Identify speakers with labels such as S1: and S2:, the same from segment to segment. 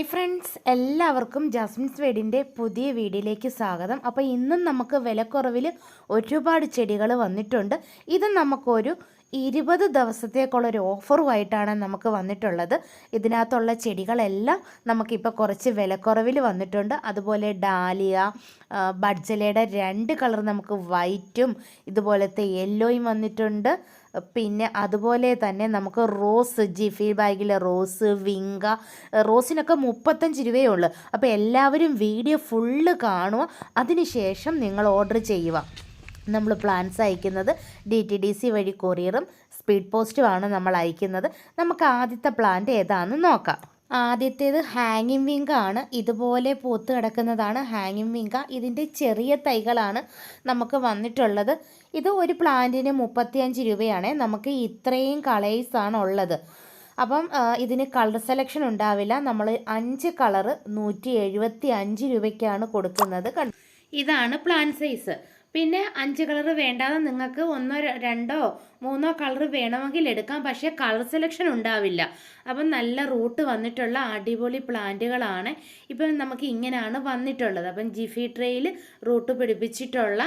S1: Hi friends എല്ലാവർക്കും Jasmine's വീടിന്റെ പുതിയ വീഡിയോയിലേക്ക് സ്വാഗതം. അപ്പോൾ ഇന്നും നമുക്ക് വിലക്കുറവിൽ ഒരുപാട് ചെടികൾ വന്നിട്ടുണ്ട്. ഇത് നമുക്കൊരു ഇരുപത് ദിവസത്തേക്കുള്ള ഒരു ഓഫറുമായിട്ടാണ് നമുക്ക് വന്നിട്ടുള്ളത്. ഇതിനകത്തുള്ള ചെടികളെല്ലാം നമുക്കിപ്പോൾ കുറച്ച് വിലക്കുറവിൽ വന്നിട്ടുണ്ട്. അതുപോലെ ഡാലിയ ബഡ്ജലയുടെ രണ്ട് കളർ നമുക്ക് വൈറ്റും ഇതുപോലത്തെ യെല്ലോയും വന്നിട്ടുണ്ട്. പിന്നെ അതുപോലെ തന്നെ നമുക്ക് റോസ് ജിഫി ബാഗിലെ റോസ് വിങ്ക റോസിനൊക്കെ മുപ്പത്തഞ്ച് രൂപയേ ഉള്ളൂ. അപ്പോൾ എല്ലാവരും വീഡിയോ ഫുള്ള് കാണുക. അതിനുശേഷം നിങ്ങൾ ഓർഡർ ചെയ്യുക. നമ്മൾ പ്ലാൻസ് അയക്കുന്നത് ഡി ടി ഡി സി വഴി കൊറിയറും സ്പീഡ് പോസ്റ്റുമാണ് നമ്മൾ അയക്കുന്നത്. നമുക്ക് ആദ്യത്തെ പ്ലാന്റ് ഏതാണെന്ന് നോക്കാം. ആദ്യത്തേത് ഹാങ്ങിങ് വിങ്ക ആണ്. ഇതുപോലെ പൂത്ത് കിടക്കുന്നതാണ് ഹാങ്ങിങ് വിങ്ക ഇതിന്റെ ചെറിയ തൈകളാണ് നമുക്ക് വന്നിട്ടുള്ളത്. ഇത് ഒരു പ്ലാന്റിന് മുപ്പത്തിയഞ്ച് രൂപയാണ്. നമുക്ക് ഇത്രയും കളേഴ്സാണ് ഉള്ളത്. അപ്പം ഇതിന് കളർ സെലക്ഷൻ ഉണ്ടാവില്ല. നമ്മൾ അഞ്ച് കളറ് നൂറ്റി രൂപയ്ക്കാണ് കൊടുക്കുന്നത്. ഇതാണ് പ്ലാൻ സൈസ് പിന്നെ അഞ്ച് കളർ വേണ്ടാതെ നിങ്ങൾക്ക് ഒന്നോ രണ്ടോ മൂന്നോ കളർ വേണമെങ്കിൽ എടുക്കാം. പക്ഷേ കളർ സെലക്ഷൻ ഉണ്ടാവില്ല. അപ്പം നല്ല റൂട്ട് വന്നിട്ടുള്ള അടിപൊളി പ്ലാന്റുകളാണ് ഇപ്പം നമുക്ക് ഇങ്ങനെയാണ് വന്നിട്ടുള്ളത്. അപ്പം ജിഫി ട്രേയിൽ റൂട്ട് പിടിപ്പിച്ചിട്ടുള്ള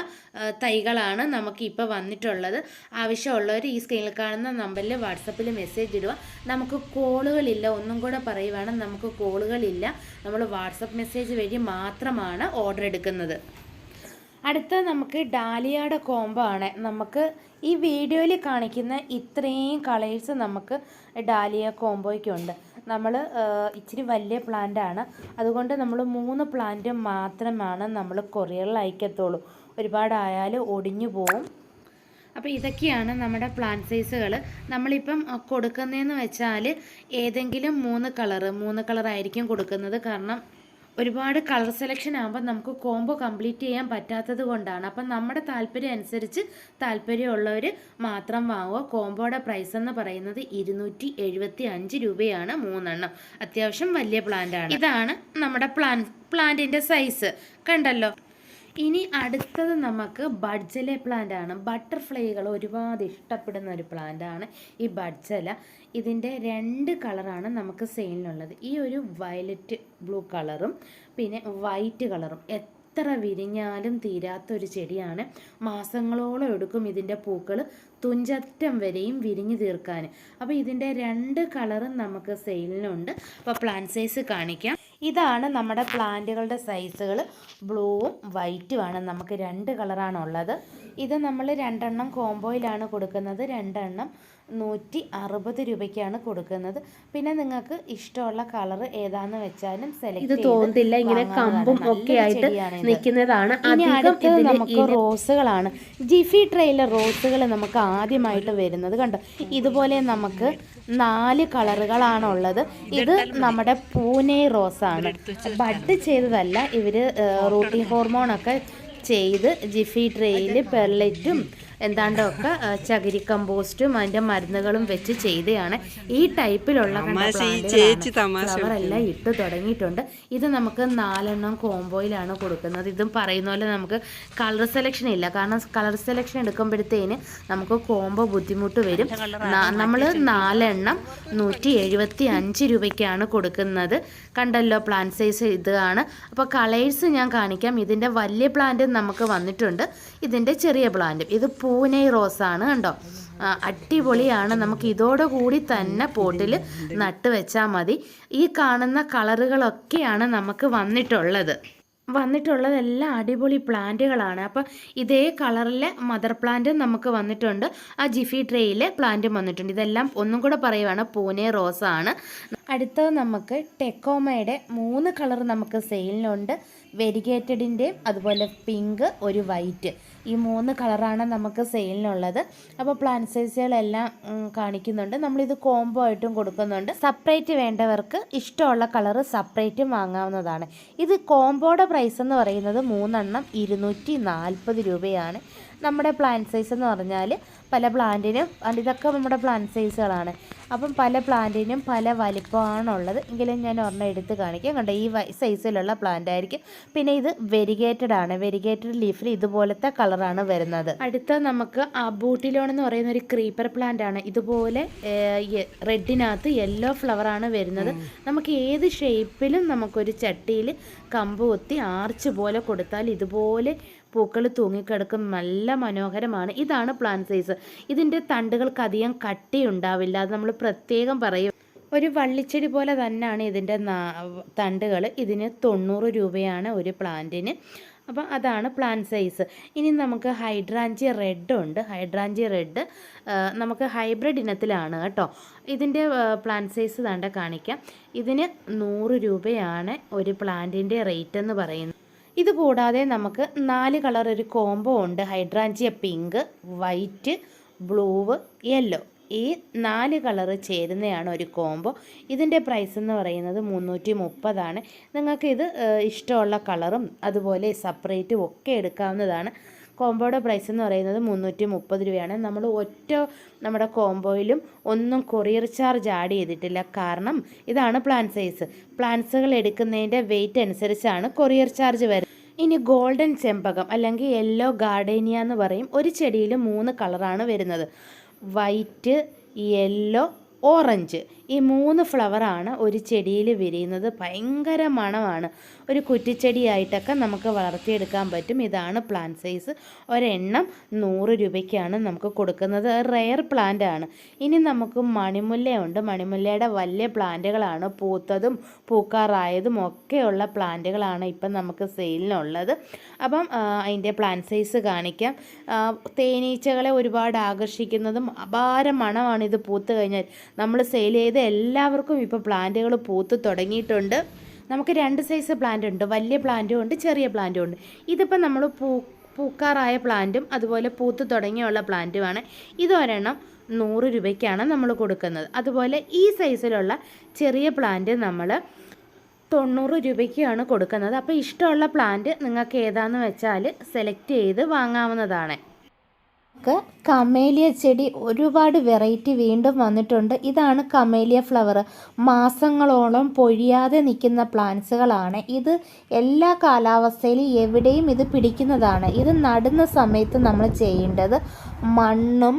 S1: തൈകളാണ് നമുക്ക് ഇപ്പോൾ വന്നിട്ടുള്ളത്. ആവശ്യമുള്ളവർ ഈ സ്ക്രീനിൽ കാണുന്ന നമ്പറിൽ വാട്സപ്പിൽ മെസ്സേജ് ഇടുക. നമുക്ക് കോളുകളില്ല. ഒന്നും കൂടെ പറയുവാണ് നമുക്ക് കോളുകളില്ല. നമ്മൾ വാട്സപ്പ് മെസ്സേജ് വഴി മാത്രമാണ് ഓർഡർ എടുക്കുന്നത്. അടുത്ത നമുക്ക് ഡാലിയയുടെ കോംബോ ആണ്. നമുക്ക് ഈ വീഡിയോയിൽ കാണിക്കുന്ന ഇത്രയും കളേഴ്സ് നമുക്ക് ഡാലിയ കോംബോയ്ക്കുണ്ട് നമ്മൾ ഇച്ചിരി വലിയ പ്ലാന്റ് ആണ്. അതുകൊണ്ട് നമ്മൾ മൂന്ന് പ്ലാന്റ് മാത്രമാണ് നമ്മൾ കൊറിയറിൽ അയക്കത്തുള്ളൂ. ഒരുപാടായാൽ ഒടിഞ്ഞു പോവും. അപ്പോൾ ഇതൊക്കെയാണ് നമ്മുടെ പ്ലാന്റ് സൈസുകൾ നമ്മളിപ്പം കൊടുക്കുന്നതെന്ന് വെച്ചാൽ ഏതെങ്കിലും മൂന്ന് കളറ് മൂന്ന് കളറായിരിക്കും കൊടുക്കുന്നത്. കാരണം ഒരുപാട് കളർ സെലക്ഷൻ ആകുമ്പോൾ നമുക്ക് കോംബോ കംപ്ലീറ്റ് ചെയ്യാൻ പറ്റാത്തത് കൊണ്ടാണ്. അപ്പം നമ്മുടെ താല്പര്യം അനുസരിച്ച് താല്പര്യമുള്ളവർ മാത്രം വാങ്ങുക. കോംബോയുടെ പ്രൈസ് എന്ന് പറയുന്നത് ഇരുന്നൂറ്റി എഴുപത്തി അഞ്ച് രൂപയാണ് മൂന്നെണ്ണം. അത്യാവശ്യം വലിയ പ്ലാന്റ് ആണ്. ഇതാണ് നമ്മുടെ പ്ലാൻ പ്ലാന്റിന്റെ സൈസ് കണ്ടല്ലോ? ഇനി അടുത്തത് നമുക്ക് ബഡ്ജലെ പ്ലാന്റ് ആണ്. ബട്ടർഫ്ലൈകൾ ഒരുപാട് ഇഷ്ടപ്പെടുന്ന ഒരു പ്ലാന്റ് ആണ് ഈ ബഡ്ജല. ഇതിന്റെ രണ്ട് കളറാണ് നമുക്ക് സെയിലിനുള്ളത്. ഈ ഒരു വയലറ്റ് ബ്ലൂ കളറും പിന്നെ വൈറ്റ് കളറും എത്ര വിരിഞ്ഞാലും തീരാത്ത ഒരു ചെടിയാണ്. മാസങ്ങളോളം എടുക്കും ഇതിന്റെ പൂക്കൾ തുഞ്ചറ്റം വരെയും വിരിഞ്ഞു തീർക്കാൻ. അപ്പോൾ ഇതിന്റെ രണ്ട് കളറും നമുക്ക് സെയിലിനുണ്ട്. അപ്പോൾ പ്ലാന്റ് സൈസ് കാണിക്കാം. ഇതാണ് നമ്മുടെ പ്ലാന്റുകളുടെ സൈസുകൾ ബ്ലൂവും വൈറ്റുമാണ്. നമുക്ക് രണ്ട് കളറാണുള്ളത്. ഇത് നമ്മൾ രണ്ടെണ്ണം കോംബോയിലാണ് കൊടുക്കുന്നത്. രണ്ടെണ്ണം നൂറ്റി അറുപത് രൂപയ്ക്കാണ് കൊടുക്കുന്നത്. പിന്നെ നിങ്ങൾക്ക് ഇഷ്ടമുള്ള കളർ ഏതാന്ന് വെച്ചാലും സെലക്ട്
S2: ഇത് തോന്നില്ല ഇങ്ങനെ കമ്പും ഒക്കെ ആയിട്ട് നിൽക്കുന്നതാണ്.
S1: ഇനി
S2: അധികം
S1: അടുത്തത് നമുക്ക് റോസുകളാണ്. ജിഫി ട്രെയിലർ റോസുകൾ നമുക്ക് ആദ്യമായിട്ട് വരുന്നത് കണ്ടോ? ഇതുപോലെ നമുക്ക് നാല് കളറുകളാണുള്ളത്. ഇത് നമ്മുടെ പൂനെ റോസാണ്. ബഡ് ചെയ്തതല്ല ഇവർ റൂട്ടി ഹോർമോണൊക്കെ ചെയ്ത് ജിഫി ട്രെയിൽ പെർലറ്റും എന്താണ്ടൊക്കെ ഒക്കെ ചകിരി കമ്പോസ്റ്റും അതിന്റെ മരുന്നുകളും വെച്ച് ചെയ്തതാണ് ഈ ടൈപ്പിലുള്ള ഫ്ലവറെല്ലാം ഇട്ട് തുടങ്ങിയിട്ടുണ്ട്. ഇത് നമുക്ക് നാലെണ്ണം കോംബോയിലാണ് കൊടുക്കുന്നത്. ഇതും പറയുന്ന പോലെ നമുക്ക് കളർ സെലക്ഷൻ ഇല്ല. കാരണം കളർ സെലക്ഷൻ എടുക്കുമ്പോഴത്തേന് നമുക്ക് കോംബോ ബുദ്ധിമുട്ട് വരും. നമ്മൾ നാലെണ്ണം നൂറ്റി എഴുപത്തി അഞ്ച് രൂപയ്ക്കാണ് കൊടുക്കുന്നത്. കണ്ടല്ലോ പ്ലാന്റ് സൈസ് ഇതാണ്. അപ്പോൾ കളേഴ്സ് ഞാൻ കാണിക്കാം. ഇതിന്റെ വലിയ പ്ലാന്റ് നമുക്ക് വന്നിട്ടുണ്ട്. ഇതിന്റെ ചെറിയ പ്ലാന്റും ഇത് പൂനെ റോസാണ് കണ്ടോ? അടിപൊളിയാണ്. നമുക്ക് ഇതോടുകൂടി തന്നെ പോട്ടിൽ നട്ട് വെച്ചാൽ മതി. ഈ കാണുന്ന കളറുകളൊക്കെയാണ് നമുക്ക് വന്നിട്ടുള്ളത്. വന്നിട്ടുള്ളതെല്ലാം അടിപൊളി പ്ലാന്റുകളാണ്. അപ്പം ഇതേ കളറിലെ മദർ പ്ലാന്റും നമുക്ക് വന്നിട്ടുണ്ട്. ആ ജിഫി ട്രേയിലെ പ്ലാന്റും വന്നിട്ടുണ്ട്. ഇതെല്ലാം ഒന്നും കൂടെ പറയുവാണ് പൂനെ റോസാണ്. അടുത്തത് നമുക്ക് ടെക്കോമയുടെ മൂന്ന് കളർ നമുക്ക് സെയിലിനുണ്ട്. വെരിഗേറ്റഡിന്റെയും അതുപോലെ പിങ്ക് ഒരു വൈറ്റ്. ഈ മൂന്ന് കളറാണ് നമുക്ക് സെയിലിനുള്ളത്. അപ്പോൾ പ്ലാന്റ് സൈസുകളെല്ലാം കാണിക്കുന്നുണ്ട്. നമ്മളിത് കോംബോ ആയിട്ടും കൊടുക്കുന്നുണ്ട്. സെപ്പറേറ്റ് വേണ്ടവർക്ക് ഇഷ്ടമുള്ള കളറ് സെപ്പറേറ്റ് വാങ്ങാവുന്നതാണ്. ഇത് കോംബോയുടെ പ്രൈസ് എന്ന് പറയുന്നത് മൂന്നെണ്ണം ഇരുന്നൂറ്റി നാൽപ്പത് രൂപയാണ്. നമ്മുടെ പ്ലാന്റ് സൈസ് എന്ന് പറഞ്ഞാൽ പല പ്ലാന്റിനും ഇതൊക്കെ നമ്മുടെ പ്ലാന്റ് സൈസുകളാണ് അപ്പം പല പ്ലാന്റിനും പല വലിപ്പമാണുള്ളത്. എങ്കിലും ഞാൻ ഒരെണ്ണം എടുത്ത് കാണിക്കാം. കണ്ടോ ഈ സൈസിലുള്ള പ്ലാന്റ് ആയിരിക്കും. പിന്നെ ഇത് വെരിഗേറ്റഡ് ആണ്. വെരിഗേറ്റഡ് ലീഫിൽ ഇതുപോലത്തെ കളറാണ് വരുന്നത്. അടുത്ത നമുക്ക് അബൂട്ടിലോൺ എന്ന് പറയുന്ന ഒരു ക്രീപ്പർ പ്ലാന്റ് ആണ്. ഇതുപോലെ റെഡിനകത്ത് യെല്ലോ ഫ്ലവർ ആണ് വരുന്നത്. നമുക്ക് ഏത് ഷേപ്പിലും നമുക്കൊരു ചട്ടിയിൽ കമ്പ് കൊത്തി ആർച്ച് പോലെ കൊടുത്താൽ ഇതുപോലെ പൂക്കൾ തൂങ്ങിക്കിടക്കും. നല്ല മനോഹരമാണ്. ഇതാണ് പ്ലാൻ സൈസ് ഇതിന്റെ തണ്ടുകൾക്ക് അധികം കട്ടി ഉണ്ടാവില്ല അത് നമ്മൾ പ്രത്യേകം പറയും. ഒരു വള്ളിച്ചെടി പോലെ തന്നെയാണ് ഇതിന്റെ തണ്ടുകൾ. ഇതിന് തൊണ്ണൂറ് രൂപയാണ് ഒരു പ്ലാന്റിന് അപ്പം അതാണ് പ്ലാന്റ് സൈസ് ഇനി നമുക്ക് ഹൈഡ്രാഞ്ചി റെഡ് ഉണ്ട്. ഹൈഡ്രാഞ്ചി റെഡ് നമുക്ക് ഹൈബ്രിഡ് ഇനത്തിലാണ് കേട്ടോ. ഇതിന്റെ പ്ലാന്റ് സൈസ് താണ്ട കാണിക്കാം. ഇതിന് നൂറ് രൂപയാണ് ഒരു പ്ലാന്റിന്റെ റേറ്റ് എന്ന് പറയുന്നത്. ഇത് കൂടാതെ നമുക്ക് നാല് കളർ ഒരു കോംബോ ഉണ്ട്. Hydrangea pink white blue yellow ഈ നാല് കളറ് ചേരുന്നതാണ് ഒരു കോംബോ. ഇതിന്റെ പ്രൈസ് എന്ന് പറയുന്നത് മുന്നൂറ്റി മുപ്പതാണ് നിങ്ങൾക്ക് ഇത് ഇഷ്ടമുള്ള കളറും അതുപോലെ സെപ്പറേറ്റും ഒക്കെ എടുക്കാവുന്നതാണ്. കോംബോയുടെ പ്രൈസ് എന്ന് പറയുന്നത് മുന്നൂറ്റി മുപ്പത് രൂപയാണ്. നമ്മൾ ഒറ്റ നമ്മുടെ കോംബോയിലും ഒന്നും കൊറിയർ ചാർജ് ആഡ് ചെയ്തിട്ടില്ല. കാരണം ഇതാണ് പ്ലാൻ സൈസ് പ്ലാൻസുകൾ എടുക്കുന്നതിന്റെ വെയിറ്റ് അനുസരിച്ചാണ് കൊറിയർ ചാർജ് വരുന്നത്. ഇനി ഗോൾഡൻ ചെമ്പകം അല്ലെങ്കിൽ യെല്ലോ ഗാർഡേനിയ എന്ന് പറയും. ഒരു ചെടിയിൽ മൂന്ന് കളറാണ് വരുന്നത്. White yellow orange. ഈ മൂന്ന് ഫ്ലവറാണ് ഒരു ചെടിയിൽ വിരിയുന്നത്. ഭയങ്കര മണമാണ്. ഒരു കുറ്റിച്ചെടിയായിട്ടൊക്കെ നമുക്ക് വളർത്തിയെടുക്കാൻ പറ്റും. ഇതാണ് പ്ലാന്റ് സൈസ് ഒരെണ്ണം നൂറ് രൂപയ്ക്കാണ് നമുക്ക് കൊടുക്കുന്നത്. റെയർ പ്ലാന്റ് ആണ്. ഇനി നമുക്ക് മണിമുല്ലയുണ്ട്. മണിമുല്ലയുടെ വലിയ പ്ലാന്റുകളാണ്. പൂത്തതും പൂക്കാറായതും ഒക്കെയുള്ള പ്ലാന്റുകളാണ് ഇപ്പം നമുക്ക് സെയിലിനുള്ളത് അപ്പം അതിന്റെ പ്ലാന്റ് സൈസ് കാണിക്കാം. തേനീച്ചകളെ ഒരുപാട് ആകർഷിക്കുന്നതും അപാര മണമാണ് ഇത് പൂത്ത് കഴിഞ്ഞാൽ. നമ്മൾ സെയിൽ ചെയ്ത് എല്ലാവർക്കും ഇപ്പോൾ പ്ലാന്റുകൾ പൂത്ത് തുടങ്ങിയിട്ടുണ്ട്. നമുക്ക് രണ്ട് സൈസ് പ്ലാന്റ് ഉണ്ട്. വലിയ പ്ലാന്റും ഉണ്ട് ചെറിയ പ്ലാന്റും ഉണ്ട്. ഇതിപ്പോൾ നമ്മൾ പൂ പൂക്കാറായ പ്ലാന്റും അതുപോലെ പൂത്ത് തുടങ്ങിയുള്ള പ്ലാന്റുമാണ് ഇതൊരെണ്ണം നൂറ് രൂപയ്ക്കാണ് നമ്മൾ കൊടുക്കുന്നത്. അതുപോലെ ഈ സൈസിലുള്ള ചെറിയ പ്ലാന്റ് നമ്മൾ തൊണ്ണൂറ് രൂപയ്ക്കാണ് കൊടുക്കുന്നത്. അപ്പോൾ ഇഷ്ടമുള്ള പ്ലാന്റ് നിങ്ങൾക്ക് ഏതാണെന്ന് വെച്ചാൽ സെലക്ട് ചെയ്ത് വാങ്ങാവുന്നതാണ്. നമുക്ക് കമേലിയ ചെടി ഒരുപാട് വെറൈറ്റി വീണ്ടും വന്നിട്ടുണ്ട്. ഇതാണ് കമേലിയ ഫ്ലവർ മാസങ്ങളോളം പൊഴിയാതെ നിൽക്കുന്ന പ്ലാന്റ്സുകളാണ് ഇത് എല്ലാ കാലാവസ്ഥയിലും എവിടെയും ഇത് പിടിക്കുന്നതാണ്. ഇത് നടുന്ന സമയത്ത് നമ്മൾ ചെയ്യേണ്ടത് മണ്ണും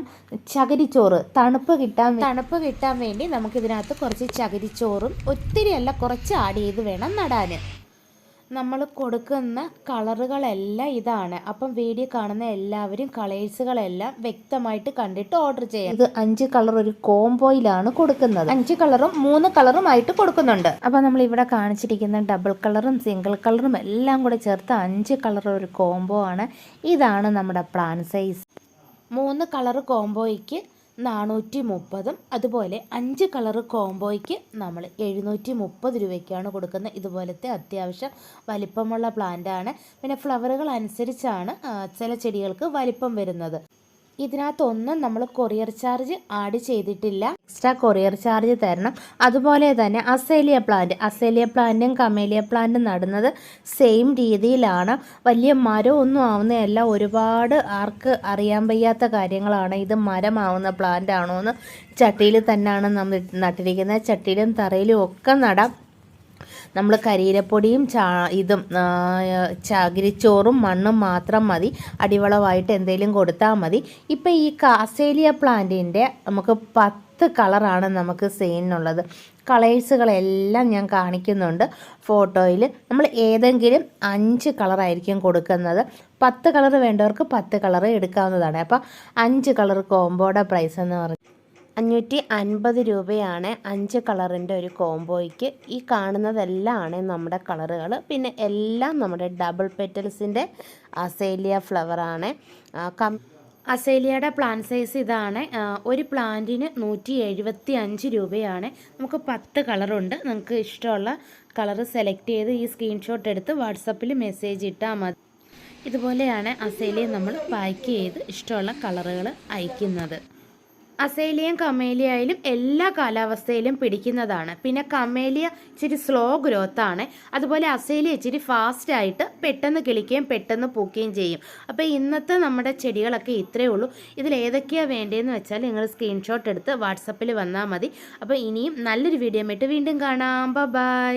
S1: ചകിരിച്ചോറ്. തണുപ്പ് കിട്ടാൻ തണുപ്പ് കിട്ടാൻ വേണ്ടി നമുക്കിതിനകത്ത് കുറച്ച് ചകിരിച്ചോറും ഒത്തിരിയല്ല കുറച്ച് ആഡ് ചെയ്ത് വേണം നടാൻ. നമ്മൾ കൊടുക്കുന്ന കളറുകളെല്ലാം ഇതാണ്. അപ്പം വീഡിയോ കാണുന്ന എല്ലാവരും കളേഴ്സുകളെല്ലാം വ്യക്തമായിട്ട് കണ്ടിട്ട് ഓർഡർ ചെയ്യാം ഇത് അഞ്ച് കളർ ഒരു കോംബോയിലാണ് കൊടുക്കുന്നത്. അഞ്ച് കളറും മൂന്ന് കളറുമായിട്ട് കൊടുക്കുന്നുണ്ട്. അപ്പം നമ്മൾ ഇവിടെ കാണിച്ചിരിക്കുന്ന ഡബിൾ കളറും സിംഗിൾ കളറും എല്ലാം കൂടെ ചേർത്ത് അഞ്ച് കളർ ഒരു കോംബോ ആണ്. ഇതാണ് നമ്മുടെ പ്ലാൻ സൈസ് മൂന്ന് കളർ കോംബോയ്ക്ക് നാനൂറ്റി മുപ്പതും അതുപോലെ അഞ്ച് കളർ കോംബോയ്ക്ക് നമ്മൾ എഴുന്നൂറ്റി മുപ്പത് രൂപയ്ക്കാണ് കൊടുക്കുന്നത്. ഇതുപോലത്തെ അത്യാവശ്യം വലിപ്പമുള്ള പ്ലാന്റാണ് പിന്നെ ഫ്ലവറുകൾ അനുസരിച്ചാണ് ചില ചെടികൾക്ക് വലിപ്പം വരുന്നത്. ഇതിനകത്തൊന്നും നമ്മൾ കൊറിയർ ചാർജ് ആഡ് ചെയ്തിട്ടില്ല. എക്സ്ട്രാ കൊറിയർ ചാർജ് തരണം. അതുപോലെ തന്നെ അസേലിയ പ്ലാന്റ് അസേലിയ പ്ലാന്റും കമേലിയ പ്ലാന്റും നടുന്നത് സെയിം രീതിയിലാണ്. വലിയ മരമൊന്നും ആവുന്നതല്ല. ഒരുപാട് ആർക്ക് അറിയാൻ വയ്യാത്ത കാര്യങ്ങളാണ്. ഇത് മരമാവുന്ന പ്ലാന്റ് ആണോ എന്ന് ചട്ടിയിൽ തന്നെയാണ് നമ്മൾ നട്ടിരിക്കുന്നത്. ചട്ടിയിലും തറയിലും ഒക്കെ നടാം. നമ്മൾ കരിയിലപ്പൊടിയും ചാ ഇതും ചകിരിച്ചോറും മണ്ണും മാത്രം മതി. അടിവളമായിട്ട് എന്തെങ്കിലും കൊടുത്താൽ മതി. ഇപ്പം ഈ കാസേലിയ പ്ലാന്റിന്റെ നമുക്ക് പത്ത് കളറാണ് നമുക്ക് സെയിനുള്ളത് കളേഴ്സുകളെല്ലാം ഞാൻ കാണിക്കുന്നുണ്ട് ഫോട്ടോയിൽ നമ്മൾ ഏതെങ്കിലും അഞ്ച് കളറായിരിക്കും കൊടുക്കുന്നത്. പത്ത് കളർ വേണ്ടവർക്ക് പത്ത് കളർ എടുക്കാവുന്നതാണ്. അപ്പോൾ അഞ്ച് കളർ കോംബോയുടെ പ്രൈസ് എന്ന് പറഞ്ഞാൽ അഞ്ഞൂറ്റി അൻപത് രൂപയാണ് അഞ്ച് കളറിന്റെ ഒരു കോംബോയ്ക്ക് ഈ കാണുന്നതെല്ലാമാണ് നമ്മുടെ കളറുകൾ. പിന്നെ എല്ലാം നമ്മുടെ ഡബിൾ പെറ്റൽസിന്റെ അസേലിയ ഫ്ലവറാണ്. കം അസേലിയയുടെ പ്ലാൻ സൈസ് ഇതാണ്. ഒരു പ്ലാന്റിന് നൂറ്റി എഴുപത്തി അഞ്ച് രൂപയാണ്. നമുക്ക് പത്ത് കളറുണ്ട്. നമുക്ക് ഇഷ്ടമുള്ള കളർ സെലക്ട് ചെയ്ത് ഈ സ്ക്രീൻഷോട്ട് എടുത്ത് വാട്സപ്പിൽ മെസ്സേജ് ഇട്ടാൽ മതി. ഇതുപോലെയാണ് അസേലിയ നമ്മൾ പാക്ക് ചെയ്ത് ഇഷ്ടമുള്ള കളറുകൾ അയക്കുന്നത്. അസേലിയയും കമേലിയയിലും എല്ലാ കാലാവസ്ഥയിലും പിടിക്കുന്നതാണ്. പിന്നെ കമേലിയ ഇച്ചിരി സ്ലോ ഗ്രോത്ത് ആണ്. അതുപോലെ അസേലിയ ഇച്ചിരി ഫാസ്റ്റായിട്ട് പെട്ടെന്ന് കിളിക്കുകയും പെട്ടെന്ന് പൂക്കുകയും ചെയ്യും. അപ്പോൾ ഇന്നത്തെ നമ്മുടെ ചെടികളൊക്കെ ഇത്രയേ ഉള്ളൂ. ഇതിൽ ഏതൊക്കെയാണ് വേണ്ടതെന്ന് വെച്ചാൽ നിങ്ങൾ സ്ക്രീൻഷോട്ട് എടുത്ത് വാട്സപ്പിൽ വന്നാൽ മതി. അപ്പോൾ ഇനിയും നല്ലൊരു വീഡിയോ വീണ്ടും കാണാം. ബൈ